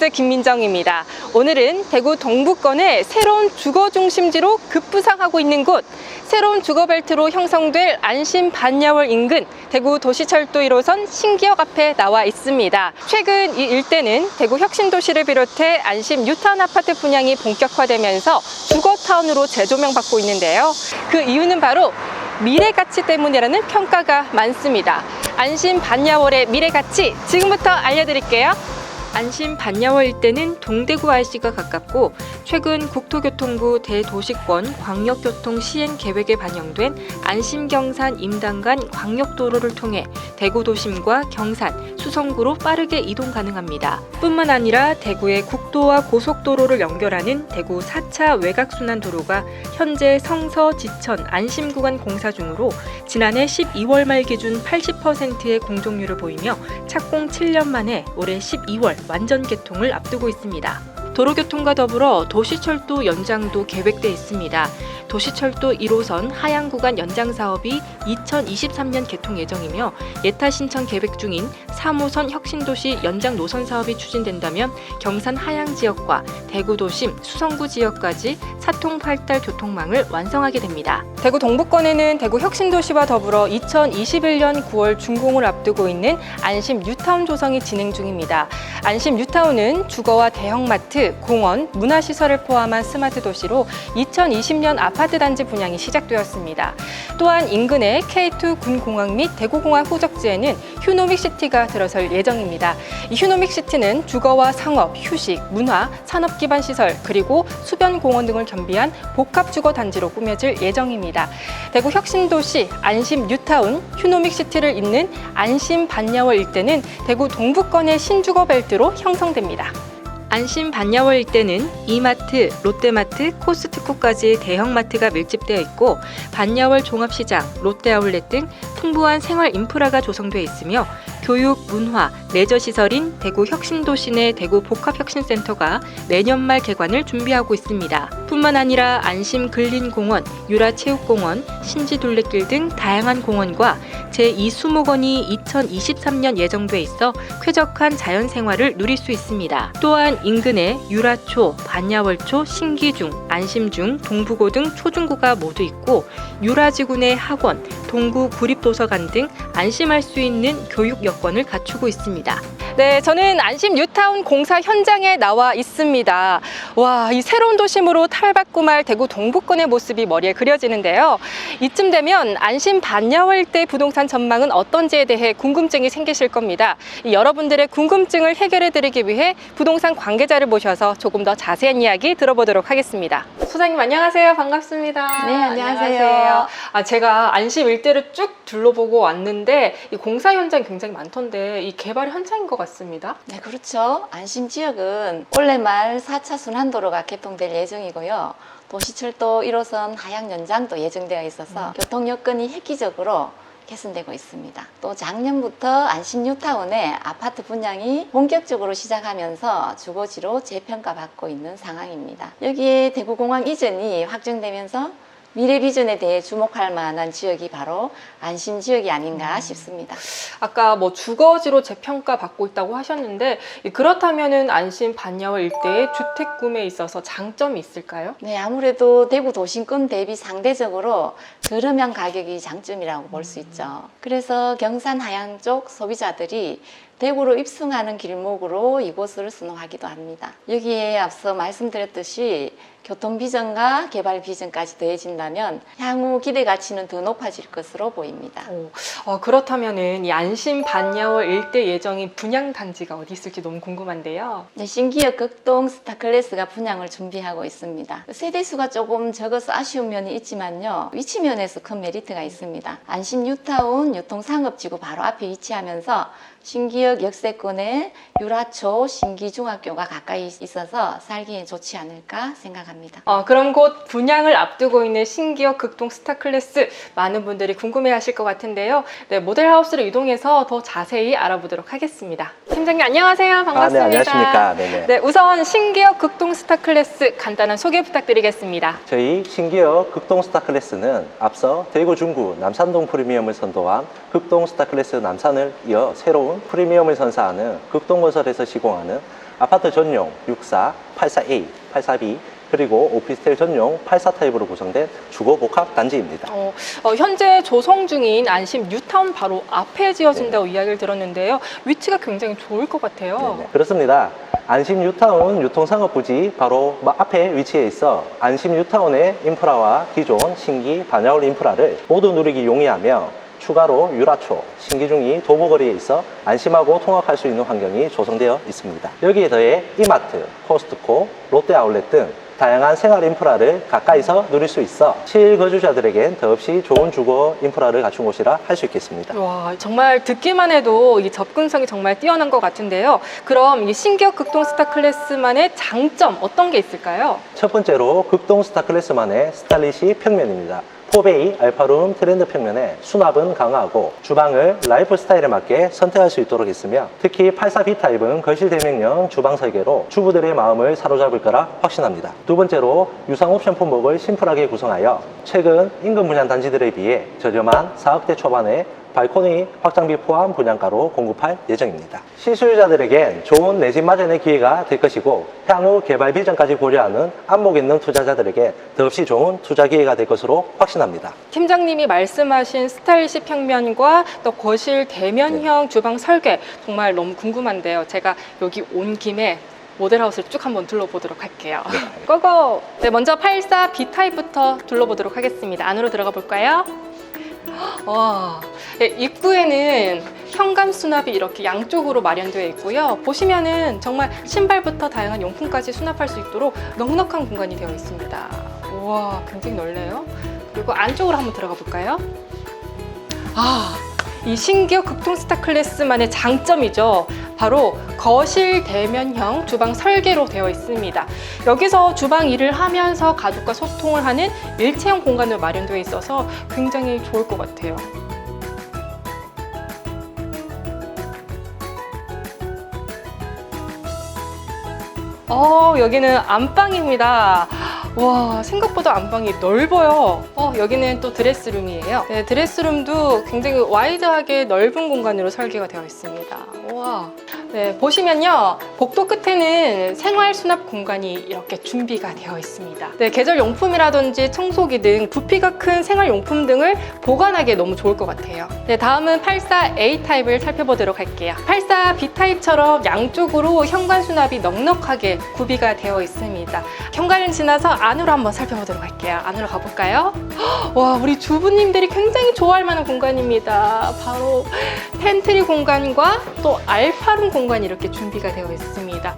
뉴스 김민정입니다. 오늘은 대구 동부권의 새로운 주거 중심지로 급부상하고 있는 곳, 새로운 주거 벨트로 형성될 안심 반야월 인근 대구 도시철도 1호선 신기역 앞에 나와 있습니다. 최근 이 일대는 대구 혁신도시를 비롯해 안심 뉴타운 아파트 분양이 본격화되면서 주거타운으로 재조명받고 있는데요. 그 이유는 바로 미래 가치 때문이라는 평가가 많습니다. 안심 반야월의 미래 가치 지금부터 알려드릴게요. 안심 반야월 일대는 동대구 IC가 가깝고 최근 국토교통부 대도시권 광역교통 시행 계획에 반영된 안심경산 임당간 광역도로를 통해 대구 도심과 경산, 수성구로 빠르게 이동 가능합니다. 뿐만 아니라 대구의 국도와 고속도로를 연결하는 대구 4차 외곽순환도로가 현재 성서, 지천, 안심 구간 공사 중으로 지난해 12월 말 기준 80%의 공정률을 보이며 착공 7년 만에 올해 12월 완전 개통을 앞두고 있습니다. 도로교통과 더불어 도시철도 연장도 계획돼 있습니다. 도시철도 1호선 하양 구간 연장 사업이 2023년 개통 예정이며 예타 신청 계획 중인 3호선 혁신도시 연장 노선 사업이 추진된다면 경산 하양 지역과 대구 도심, 수성구 지역까지 사통 팔달 교통망을 완성하게 됩니다. 대구 동부권에는 대구 혁신도시와 더불어 2021년 9월 준공을 앞두고 있는 안심 뉴타운 조성이 진행 중입니다. 안심 뉴타운은 주거와 대형마트, 공원, 문화시설을 포함한 스마트 도시로 2020년 아파트 단지 분양이 시작되었습니다. 또한 인근의 K2 군공항 및 대구공항 후적지에는 휴노믹 시티가 들어설 예정입니다. 이 휴노믹 시티는 주거와 상업, 휴식, 문화, 산업 기반 시설 그리고 수변 공원 등을 겸비한 복합 주거 단지로 꾸며질 예정입니다. 대구 혁신도시 안심 뉴타운 휴노믹 시티를 잇는 안심 반야월 일대는 대구 동부권의 신주거 벨트로 형성됩니다. 안심 반야월 일대는 이마트, 롯데마트, 코스트코까지 대형마트가 밀집되어 있고 반야월 종합시장, 롯데아울렛 등 풍부한 생활 인프라가 조성되어 있으며 교육, 문화, 레저 시설인 대구 혁신도시 내 대구 복합혁신센터가 내년 말 개관을 준비하고 있습니다. 뿐만 아니라 안심 근린공원, 유라체육공원, 신지둘레길 등 다양한 공원과 제2수목원이 2023년 예정돼 있어 쾌적한 자연 생활을 누릴 수 있습니다. 또한 인근에 유라초, 반야월초, 신기중, 안심중, 동부고 등 초중고가 모두 있고 유라지구 내 학원, 동구 구립도서관 등 안심할 수 있는 교육 여건을 갖추고 있습니다. 네, 저는 안심 뉴타운 공사 현장에 나와 있습니다. 와, 이 새로운 도심으로 탈바꿈할 대구 동부권의 모습이 머리에 그려지는데요. 이쯤 되면 안심 반야월 때 부동산 전망은 어떤지에 대해 궁금증이 생기실 겁니다. 이 여러분들의 궁금증을 해결해 드리기 위해 부동산 관계자를 모셔서 조금 더 자세한 이야기 들어보도록 하겠습니다. 소장님 안녕하세요. 반갑습니다. 네, 안녕하세요. 아, 제가 안심 일대를 쭉 둘러보고 왔는데 이 공사 현장 굉장히 많던데 이 개발 현장인 것 같 습니다. 네, 그렇죠. 안심 지역은 올해 말 4차 순환도로가 개통될 예정이고요. 도시철도 1호선 하양 연장도 예정되어 있어서 교통 여건이 획기적으로 개선되고 있습니다. 또 작년부터 안심 뉴타운의 아파트 분양이 본격적으로 시작하면서 주거지로 재평가받고 있는 상황입니다. 여기에 대구공항 이전이 확정되면서 미래 비전에 대해 주목할 만한 지역이 바로 안심 지역이 아닌가 싶습니다. 아까 뭐 주거지로 재평가 받고 있다고 하셨는데 이 그렇다면은 안심 반야월 일대의 주택 구매에 있어서 장점이 있을까요? 네, 아무래도 대구 도심권 대비 상대적으로 저렴한 가격이 장점이라고 볼 수 있죠. 그래서 경산 하양 쪽 소비자들이 대구로 입성하는 길목으로 이곳을 선호하기도 합니다. 여기에 앞서 말씀드렸듯이 교통 비전과 개발 비전까지 더해진다면 향후 기대 가치는 더 높아질 것으로 보입니다. 오, 어, 그렇다면은 이 안심 반야월 일대 예정인 분양 단지가 어디 있을지 너무 궁금한데요. 네, 신기역 극동 스타클래스가 분양을 준비하고 있습니다. 세대 수가 조금 적어서 아쉬운 면이 있지만요. 위치 면에서 큰 메리트가 있습니다. 안심 뉴타운 유통 상업지구 바로 앞에 위치하면서 신기역 역세권에 유라초 신기중학교가 가까이 있어서 살기에 좋지 않을까 생각합니다. 어, 그럼 곧 분양을 앞두고 있는 신기역 극동 스타클래스 많은 분들이 궁금해하실 것 같은데요. 네, 모델하우스로 이동해서 더 자세히 알아보도록 하겠습니다. 팀장님 안녕하세요. 반갑습니다. 아, 네, 안녕하십니까. 네네. 네, 우선 신기역 극동 스타 클래스 간단한 소개 부탁드리겠습니다. 저희 신기역 극동 스타 클래스는 앞서 대구 중구 남산동 프리미엄을 선도한 극동 스타 클래스 남산을 이어 새로운 프리미엄을 선사하는 극동건설에서 시공하는 아파트 전용 64, 84A, 84B, 그리고 오피스텔 전용 84 타입으로 구성된 주거 복합 단지입니다. 어, 어, 현재 조성 중인 안심 뉴타운 바로 앞에 지어진다고 이야기를 들었는데요. 위치가 굉장히 좋을 것 같아요. 네네. 그렇습니다. 안심 뉴타운 유통상업부지 바로 마- 앞에 위치해 있어 안심 뉴타운의 인프라와 기존 신기 반야울 인프라를 모두 누리기 용이하며 추가로 유라초, 신기중이 도보거리에 있어 안심하고 통학할 수 있는 환경이 조성되어 있습니다. 여기에 더해 이마트, 코스트코, 롯데 아울렛 등 다양한 생활 인프라를 가까이서 누릴 수 있어 실거주자들에겐 더없이 좋은 주거 인프라를 갖춘 곳이라 할 수 있겠습니다. 와, 정말 듣기만 해도 이 접근성이 정말 뛰어난 것 같은데요. 그럼 이 신기업 극동 스타 클래스만의 장점 어떤 게 있을까요? 첫 번째로 극동 스타 클래스만의 스타일리시 평면입니다. 포베이 알파룸 트렌드 평면에 수납은 강화하고 주방을 라이프 스타일에 맞게 선택할 수 있도록 했으며 특히 84B 타입은 거실 대명령 주방 설계로 주부들의 마음을 사로잡을 거라 확신합니다. 두 번째로 유상 옵션 품목을 심플하게 구성하여 최근 인근 분양 단지들에 비해 저렴한 4억대 초반에 발코니 확장비 포함 분양가로 공급할 예정입니다. 실수요자들에겐 좋은 내집 마련의 기회가 될 것이고 향후 개발 비전까지 고려하는 안목 있는 투자자들에게 더없이 좋은 투자 기회가 될 것으로 확신합니다. 팀장님이 말씀하신 스타일식 평면과 또 거실 대면형 주방 설계 정말 너무 궁금한데요. 제가 여기 온 김에 모델하우스를 쭉 한번 둘러보도록 할게요. 고고! 네, 먼저 84 B 타입부터 둘러보도록 하겠습니다. 안으로 들어가 볼까요? 와, 네, 입구에는 현관 수납이 이렇게 양쪽으로 마련되어 있고요. 보시면은 정말 신발부터 다양한 용품까지 수납할 수 있도록 넉넉한 공간이 되어 있습니다. 우와, 굉장히 넓네요. 그리고 안쪽으로 한번 들어가 볼까요? 아, 이 신기업 극동 스타 클래스만의 장점이죠. 바로 거실 대면형 주방 설계로 되어 있습니다. 여기서 주방 일을 하면서 가족과 소통을 하는 일체형 공간으로 마련되어 있어서 굉장히 좋을 것 같아요. 어, 여기는 안방입니다. 와, 생각보다 안방이 넓어요. 어, 여기는 또 드레스룸이에요. 네, 드레스룸도 굉장히 와이드하게 넓은 공간으로 설계가 되어 있습니다. 와. 네, 보시면요. 복도 끝에는 생활 수납 공간이 이렇게 준비가 되어 있습니다. 네, 계절 용품이라든지 청소기 등 부피가 큰 생활 용품 등을 보관하기에 너무 좋을 것 같아요. 네, 다음은 84A 타입을 살펴보도록 할게요. 84B 타입처럼 양쪽으로 현관 수납이 넉넉하게 구비가 되어 있습니다. 현관을 지나서 안으로 한번 살펴보도록 할게요. 안으로 가볼까요? 헉, 와, 우리 주부님들이 굉장히 좋아할 만한 공간입니다. 바로 팬트리 공간과 또 알파룸 공간이 이렇게 준비가 되어 있습니다.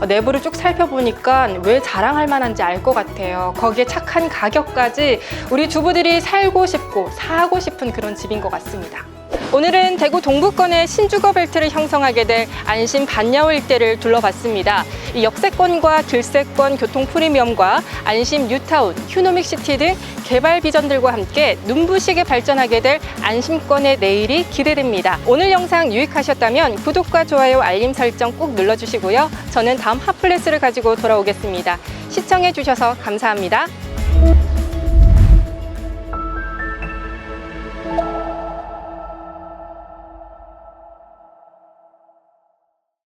어, 내부를 쭉 살펴보니까 왜 자랑할 만한지 알 것 같아요. 거기에 착한 가격까지 우리 주부들이 살고 싶고 사고 싶은 그런 집인 것 같습니다. 오늘은 대구 동부권의 신주거 벨트를 형성하게 될 안심 반야울 일대를 둘러봤습니다. 이 역세권과 들세권 교통 프리미엄과 안심 뉴타운, 휴노믹 시티 등 개발 비전들과 함께 눈부시게 발전하게 될 안심권의 내일이 기대됩니다. 오늘 영상 유익하셨다면 구독과 좋아요, 알림 설정 꼭 눌러주시고요. 저는 다음 핫플레스를 가지고 돌아오겠습니다. 시청해주셔서 감사합니다.